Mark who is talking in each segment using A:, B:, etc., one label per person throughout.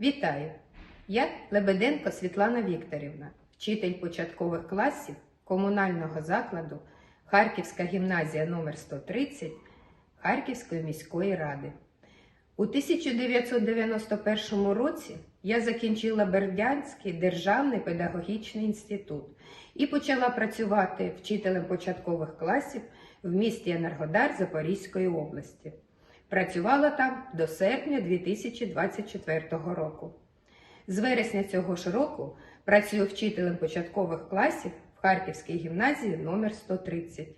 A: Вітаю! Я Лебеденко Світлана Вікторівна, вчитель початкових класів комунального закладу Харківська гімназія номер 130 Харківської міської ради. У 1991 році я закінчила Бердянський державний педагогічний інститут і почала працювати вчителем початкових класів в місті Енергодар Запорізької області. Працювала там до серпня 2024 року. З вересня цього ж року працюю вчителем початкових класів в Харківській гімназії номер 130.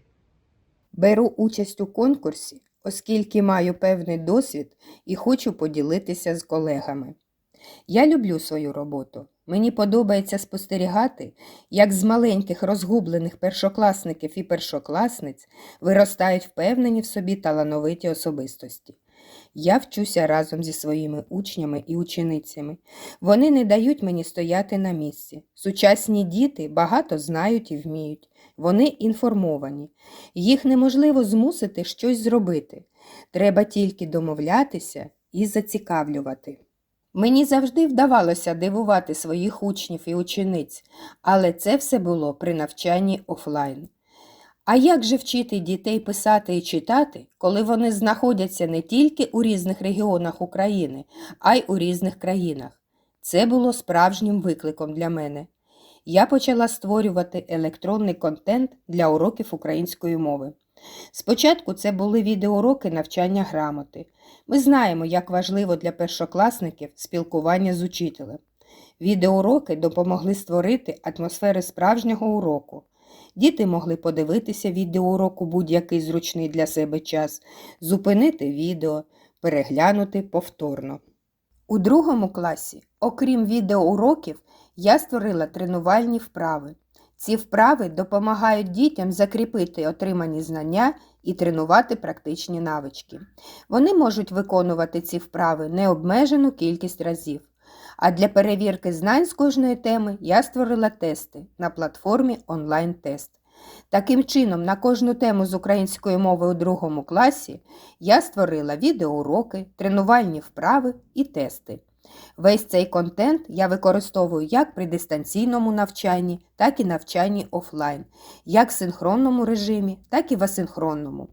A: Беру участь у конкурсі, оскільки маю певний досвід і хочу поділитися з колегами. Я люблю свою роботу. Мені подобається спостерігати, як з маленьких розгублених першокласників і першокласниць виростають впевнені в собі талановиті особистості. Я вчуся разом зі своїми учнями і ученицями. Вони не дають мені стояти на місці. Сучасні діти багато знають і вміють. Вони інформовані. Їх неможливо змусити щось зробити. Треба тільки домовлятися і зацікавлювати. Мені завжди вдавалося дивувати своїх учнів і учениць, але це все було при навчанні офлайн. А як же вчити дітей писати і читати, коли вони знаходяться не тільки у різних регіонах України, а й у різних країнах? Це було справжнім викликом для мене. Я почала створювати електронний контент для уроків української мови. Спочатку це були відеоуроки навчання грамоти. Ми знаємо, як важливо для першокласників спілкування з учителем. Відеоуроки допомогли створити атмосферу справжнього уроку. Діти могли подивитися відеоурок у будь-який зручний для себе час, зупинити відео, переглянути повторно. У другому класі, окрім відеоуроків, я створила тренувальні вправи. Ці вправи допомагають дітям закріпити отримані знання і тренувати практичні навички. Вони можуть виконувати ці вправи необмежену кількість разів. А для перевірки знань з кожної теми я створила тести на платформі онлайн-тест. Таким чином, на кожну тему з української мови у другому класі я створила відеоуроки, тренувальні вправи і тести. Весь цей контент я використовую як при дистанційному навчанні, так і навчанні офлайн, як в синхронному режимі, так і в асинхронному.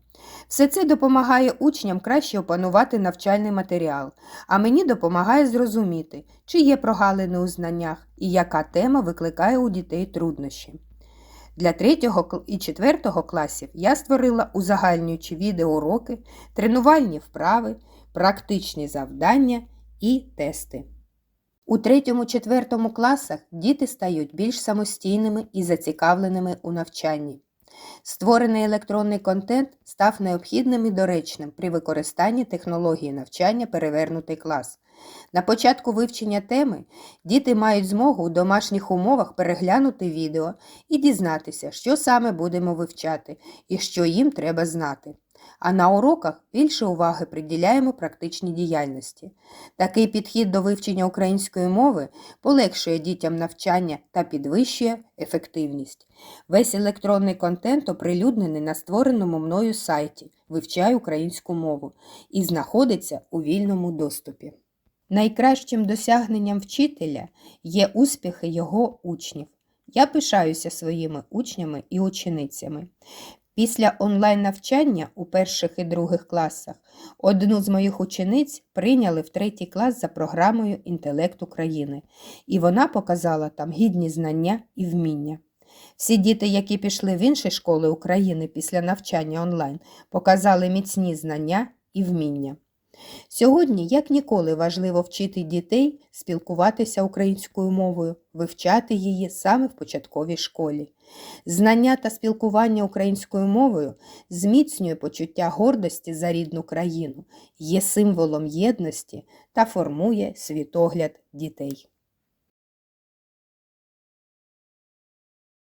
A: Все це допомагає учням краще опанувати навчальний матеріал, а мені допомагає зрозуміти, чи є прогалини у знаннях і яка тема викликає у дітей труднощі. Для 3 і 4 класів я створила узагальнюючі відеоуроки, тренувальні вправи, практичні завдання і тести. У 3-4 класах діти стають більш самостійними і зацікавленими у навчанні. Створений електронний контент став необхідним і доречним при використанні технології навчання перевернутий клас. На початку вивчення теми діти мають змогу у домашніх умовах переглянути відео і дізнатися, що саме будемо вивчати і що їм треба знати. А на уроках більше уваги приділяємо практичній діяльності. Такий підхід до вивчення української мови полегшує дітям навчання та підвищує ефективність. Весь електронний контент оприлюднений на створеному мною сайті Вивчай українську мову і знаходиться у вільному доступі. Найкращим досягненням вчителя є успіхи його учнів. Я пишаюся своїми учнями і ученицями. Після онлайн-навчання у перших і других класах одну з моїх учениць прийняли в третій клас за програмою Інтелект України, і вона показала там гідні знання і вміння. Всі діти, які пішли в інші школи України після навчання онлайн, показали міцні знання і вміння. Сьогодні, як ніколи, важливо вчити дітей спілкуватися українською мовою, вивчати її саме в початковій школі. Знання та спілкування українською мовою зміцнює почуття гордості за рідну країну, є символом єдності та формує світогляд дітей.